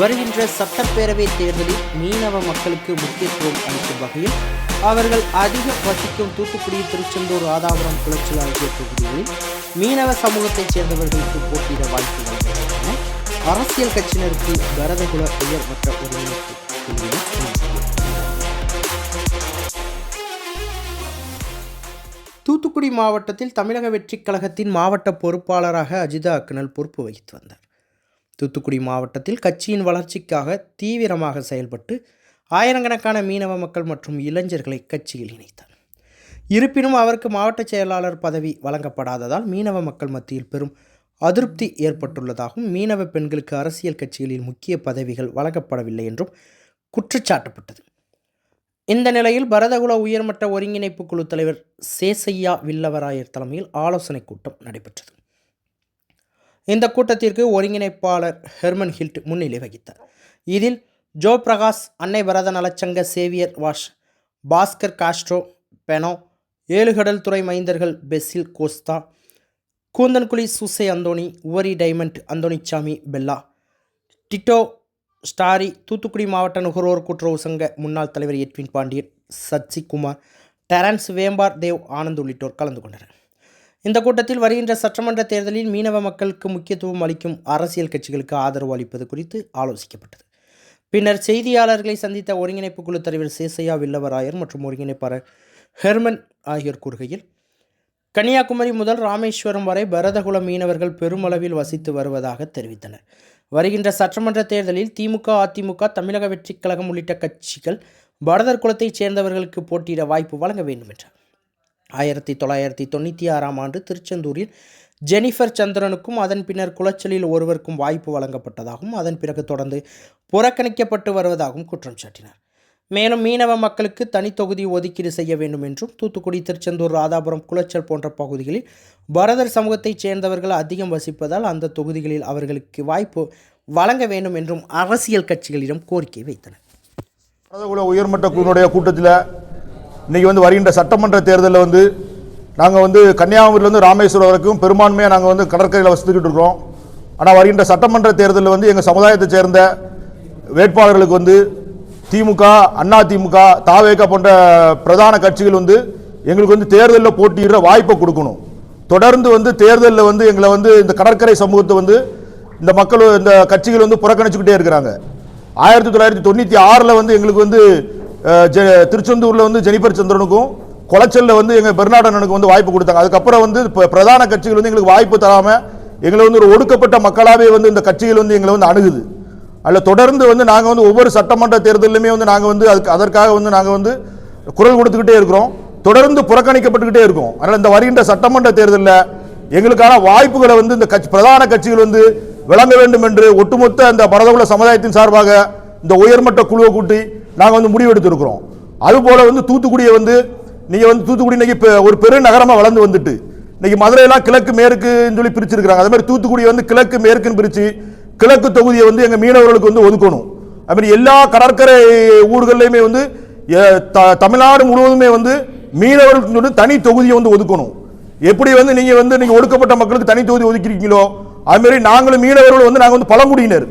வருகின்ற சட்டப்பேரவை தேர்தலில் மீனவ மக்களுக்கு முக்கியத்துவம் அளிக்கும் வகையில் அவர்கள் அதிக வசிக்கும் தூத்துக்குடி திருச்செந்தூர் ராதாபுரம் குளச்சல் ஆகிய தொகுதிகளில் மீனவ சமூகத்தைச் சேர்ந்தவர்களுக்கு போட்டியிட வாய்ப்பு வழங்குகிறது அரசியல் கட்சியினருக்கு பரதகுல உயர் மற்ற ஒருங்கிணைப்பு தூத்துக்குடி மாவட்டத்தில் தமிழக வெற்றிக் கழகத்தின் மாவட்ட பொறுப்பாளராக அஜிதா அக்னல் பொறுப்பு வகித்து வந்தார். தூத்துக்குடி மாவட்டத்தில் கட்சியின் வளர்ச்சிக்காக தீவிரமாக செயல்பட்டு ஆயிரக்கணக்கான மீனவ மக்கள் மற்றும் இளைஞர்களை கட்சியில் இணைத்தார். இருப்பினும் அவருக்கு மாவட்ட செயலாளர் பதவி வழங்கப்படாததால் மீனவ மக்கள் மத்தியில் பெரும் அதிருப்தி ஏற்பட்டுள்ளதாகவும் மீனவ பெண்களுக்கு அரசியல் கட்சிகளில் முக்கிய பதவிகள் வழங்கப்படவில்லை என்றும் குற்றச்சாட்டப்பட்டது. இந்த நிலையில் பரதகுல உயர்மட்ட ஒருங்கிணைப்பு குழு தலைவர் சேசையா வில்லவராயர் தலைமையில் ஆலோசனைக் கூட்டம் நடைபெற்றது. இந்த கூட்டத்திற்கு ஒருங்கிணைப்பாளர் ஹெர்மன் ஹில்ட் முன்னிலை வகித்தார். இதில் ஜோ பிரகாஷ் அன்னை பரத நலச்சங்க Xavier Vaz Bhaskar Castro Beno ஏழுகடல் துறை மைந்தர்கள் Basil Costa Koonthankuzhi Soosai Anthony Uvari Diamond Anthonysamy Bella Tito ஸ்டாரி Thoothukudi மாவட்ட நுகர்வோர் கூட்டுறவு சங்க முன்னாள் தலைவர் எட்வின் பாண்டியன் சச்சிகுமார் டெரன்ஸ் வேம்பார் தேவ் ஆனந்த் உள்ளிட்டோர் கலந்து கொண்டனர். இந்த கூட்டத்தில் வருகின்ற சட்டமன்ற தேர்தலில் மீனவ மக்களுக்கு முக்கியத்துவம் அளிக்கும் அரசியல் கட்சிகளுக்கு ஆதரவு அளிப்பது குறித்து ஆலோசிக்கப்பட்டது. பின்னர் செய்தியாளர்களை சந்தித்த ஒருங்கிணைப்பு குழு தலைவர் சேசையா வில்லவராயர் மற்றும் ஒருங்கிணைப்பாளர் ஹெர்மன் ஆகியோர் கூறுகையில் கன்னியாகுமரி முதல் ராமேஸ்வரம் வரை பரதகுல மீனவர்கள் பெருமளவில் வசித்து வருவதாக தெரிவித்தனர். வருகின்ற சட்டமன்ற தேர்தலில் திமுக அதிமுக தமிழக வெற்றிக் கழகம் உள்ளிட்ட கட்சிகள் பரதர் குலத்தைச் சேர்ந்தவர்களுக்கு போட்டியிட வாய்ப்பு வழங்க வேண்டும் என்றார் ஆயிரத்தி தொள்ளாயிரத்தி தொண்ணூற்றி ஆறாம் ஆண்டு திருச்செந்தூரில் ஜெனிஃபர் சந்திரனுக்கும் அதன் பின்னர் குளச்சலில் ஒருவருக்கும் வாய்ப்பு வழங்கப்பட்டதாகவும் அதன் பிறகு தொடர்ந்து புறக்கணிக்கப்பட்டு வருவதாகவும் குற்றம் சாட்டினார். மேலும் மீனவ மக்களுக்கு தனித்தொகுதி ஒதுக்கீடு செய்ய வேண்டும் என்றும் தூத்துக்குடி திருச்செந்தூர் ராதாபுரம் குளச்சல் போன்ற பகுதிகளில் பரதர் சமூகத்தைச் சேர்ந்தவர்கள் அதிகம் வசிப்பதால் அந்த தொகுதிகளில் அவர்களுக்கு வாய்ப்பு வழங்க வேண்டும் என்றும் அரசியல் கட்சிகளிடம் கோரிக்கை வைத்தனர். உயர்மட்ட குழுவினுடைய கூட்டத்தில் இன்றைக்கி வந்து வருகின்ற சட்டமன்ற தேர்தலில் வந்து நாங்கள் வந்து கன்னியாகுமரியிலேருந்து ராமேஸ்வரம் வரைக்கும் பெரும்பான்மையாக நாங்கள் வந்து கடற்கரையில் வசித்துக்கிட்டு இருக்கோம் ஆனால் வருகின்ற சட்டமன்ற தேர்தலில் வந்து எங்கள் சமுதாயத்தை சேர்ந்த வேட்பாளர்களுக்கு வந்து திமுக அண்ணா திமுக தாவேக போன்ற பிரதான கட்சிகள் வந்து எங்களுக்கு வந்து தேர்தலில் போட்டியிடுற வாய்ப்பை கொடுக்கணும். தொடர்ந்து வந்து தேர்தலில் வந்து எங்களை வந்து இந்த கடற்கரை சமூகத்தை வந்து இந்த மக்கள் இந்த கட்சிகள் வந்து புறக்கணிச்சுக்கிட்டே இருக்கிறாங்க. ஆயிரத்தி தொள்ளாயிரத்தி தொண்ணூற்றி ஆறில் வந்து எங்களுக்கு வந்து திருச்செந்தூரில் வந்து ஜெனிபர் சந்திரனுக்கும் கொலைச்சலில் வந்து எங்கள் பெர்னாடனுக்கு வந்து வாய்ப்பு கொடுத்தாங்க. அதுக்கப்புறம் வந்து இப்போ பிரதான கட்சிகள் வந்து எங்களுக்கு வாய்ப்பு தராமல் எங்களை வந்து ஒரு ஒடுக்கப்பட்ட மக்களாகவே வந்து இந்த கட்சிகள் வந்து எங்களை வந்து அணுகுது. அதில் தொடர்ந்து வந்து நாங்கள் வந்து ஒவ்வொரு சட்டமன்ற தேர்தலுமே வந்து நாங்கள் வந்து அதுக்கு அதற்காக வந்து நாங்கள் வந்து குரல் கொடுத்துக்கிட்டே இருக்கிறோம். தொடர்ந்து புறக்கணிக்கப்பட்டுக்கிட்டே இருக்கோம். அதனால் இந்த வருகின்ற சட்டமன்ற தேர்தலில் எங்களுக்கான வாய்ப்புகளை வந்து இந்த கட்சி பிரதான கட்சிகள் வந்து விளங்க வேண்டும் என்று ஒட்டுமொத்த அந்த பரதகுல சமுதாயத்தின் சார்பாக இந்த உயர்மட்ட குழுவை கூட்டி நாங்கள் வந்து முடிவெடுத்திருக்கிறோம். அதுபோல் வந்து தூத்துக்குடியை வந்து நீங்கள் வந்து தூத்துக்குடி இன்னைக்கு இப்போ ஒரு பெருநகரமாக வளர்ந்து வந்துட்டு இன்னைக்கு மதுரையெல்லாம் கிழக்கு மேற்குன்னு சொல்லி பிரிச்சிருக்கிறாங்க. அதே மாதிரி தூத்துக்குடியை வந்து கிழக்கு மேற்குன்னு பிரித்து கிழக்கு தொகுதியை வந்து எங்கள் மீனவர்களுக்கு வந்து ஒதுக்கணும். அதுமாதிரி எல்லா கடற்கரை ஊர்கள்லையுமே வந்து த- தமிழ்நாடு முழுவதுமே வந்து மீனவர்களுக்கு வந்து தனி தொகுதியை வந்து ஒதுக்கணும். எப்படி வந்து நீங்கள் வந்து நீங்கள் ஒடுக்கப்பட்ட மக்களுக்கு தனி தொகுதி ஒதுக்கிறீங்களோ அதுமாரி நாங்களும் மீனவர்கள் வந்து நாங்கள் வந்து பழங்குடியினர்.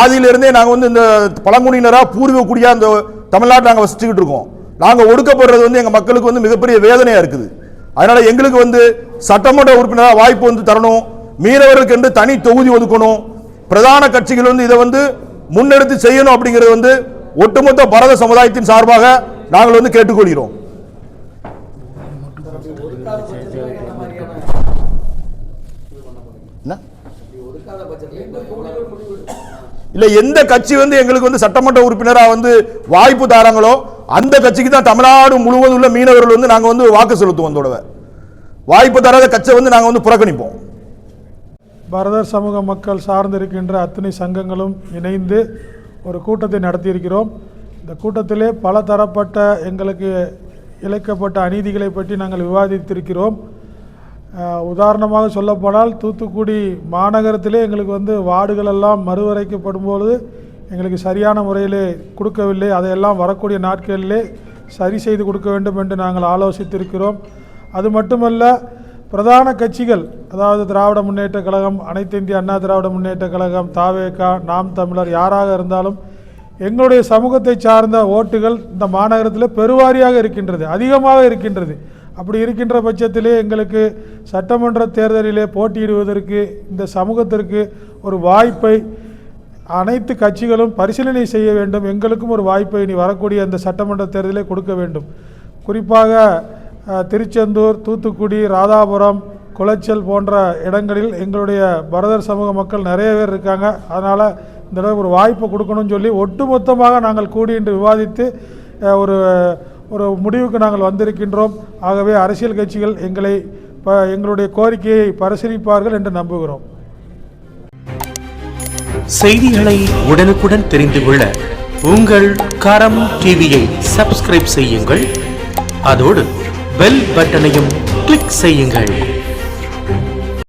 ஆதியிலிருந்தே நாங்கள் வந்து இந்த பழங்குடியினரா பூர்வீக குடியா இந்த தமிழ்நாட்டில் நாங்கள் வசிச்சுக்கிட்டு இருக்கோம். நாங்கள் ஒடுக்கப்படுறது வந்து எங்கள் மக்களுக்கு வந்து மிகப்பெரிய வேதனையா இருக்குது. அதனால எங்களுக்கு வந்து சட்டமன்ற உறுப்பினராக வாய்ப்பு வந்து தரணும். மீனவர்களுக்கு என்று தனி தொகுதி ஒதுக்கணும். பிரதான கட்சிகள் வந்து இதை வந்து முன்னெடுத்து செய்யணும் அப்படிங்கிறது வந்து ஒட்டுமொத்த பரத சமுதாயத்தின் சார்பாக நாங்கள் வந்து கேட்டுக்கொள்கிறோம். என்ன? இல்ல எந்த கட்சி வந்து எங்களுக்கு வந்து சட்டமன்ற உறுப்பினரா வந்து வாய்ப்பு தாராங்களோ அந்த கட்சிக்கு தான் தமிழ்நாடு முழுவதும் உள்ள மீனவர்கள் வந்து நாங்க வந்து வாக்கு செலுத்துவோம் தடவை. வாய்ப்பு தராத கட்சியை வந்து நாங்க வந்து புறக்கணிப்போம். பரதர் சமூக மக்கள் சார்ந்திருக்கின்ற அத்தனை சங்கங்களும் இணைந்து ஒரு கூட்டத்தை நடத்தியிருக்கிறோம். இந்த கூட்டத்திலே பல தரப்பட்ட எங்களுக்கு இழைக்கப்பட்ட அநீதிகளை பற்றி நாங்கள் விவாதித்திருக்கிறோம். உதாரணமாக சொல்லப்போனால் தூத்துக்குடி மாநகரத்திலே எங்களுக்கு வந்து வார்டுகள் எல்லாம் மறுவரைக்கப்படும் பொழுது எங்களுக்கு சரியான முறையிலே கொடுக்கவில்லை. அதையெல்லாம் வரக்கூடிய நாட்களிலே சரி செய்து கொடுக்க வேண்டும் என்று நாங்கள் ஆலோசித்திருக்கிறோம். அது மட்டுமல்ல பிரதான கட்சிகள் அதாவது திராவிட முன்னேற்ற கழகம் அனைத்து இந்திய அண்ணா திராவிட முன்னேற்ற கழகம் தாவேகா நாம் தமிழர் யாராக இருந்தாலும் எங்களுடைய சமூகத்தை சார்ந்த ஓட்டுகள் இந்த மாநகரத்தில் பெருவாரியாக இருக்கின்றது அதிகமாக இருக்கின்றது. அப்படி இருக்கின்ற பட்சத்திலே எங்களுக்கு சட்டமன்ற தேர்தலிலே போட்டியிடுவதற்கு இந்த சமூகத்திற்கு ஒரு வாய்ப்பை அனைத்து கட்சிகளும் பரிசீலனை செய்ய வேண்டும். எங்களுக்கும் ஒரு வாய்ப்பை இனி வரக்கூடிய அந்த சட்டமன்ற தேர்தலே கொடுக்க வேண்டும். குறிப்பாக திருச்செந்தூர் தூத்துக்குடி ராதாபுரம் குளச்சல் போன்ற இடங்களில் எங்களுடைய பரதர் சமூக மக்கள் நிறைய பேர் இருக்காங்க. அதனால் இந்த ஒரு வாய்ப்பு கொடுக்கணும்னு சொல்லி ஒட்டுமொத்தமாக நாங்கள் கூடி இன்று விவாதித்து ஒரு ஒரு முடிவுக்கு நாங்கள் வந்திருக்கின்றோம். ஆகவே அரசியல் கட்சிகள் எங்களை ப எங்களுடைய கோரிக்கையை பரிசீலிப்பார்கள் என்று நம்புகிறோம். செய்திகளை உடனுக்குடன் தெரிந்து கொள்ள உங்கள் கரம் டிவியை சப்ஸ்கிரைப் செய்யுங்கள். அதோடு பெல் பட்டனையும் கிளிக் செய்யுங்கள்.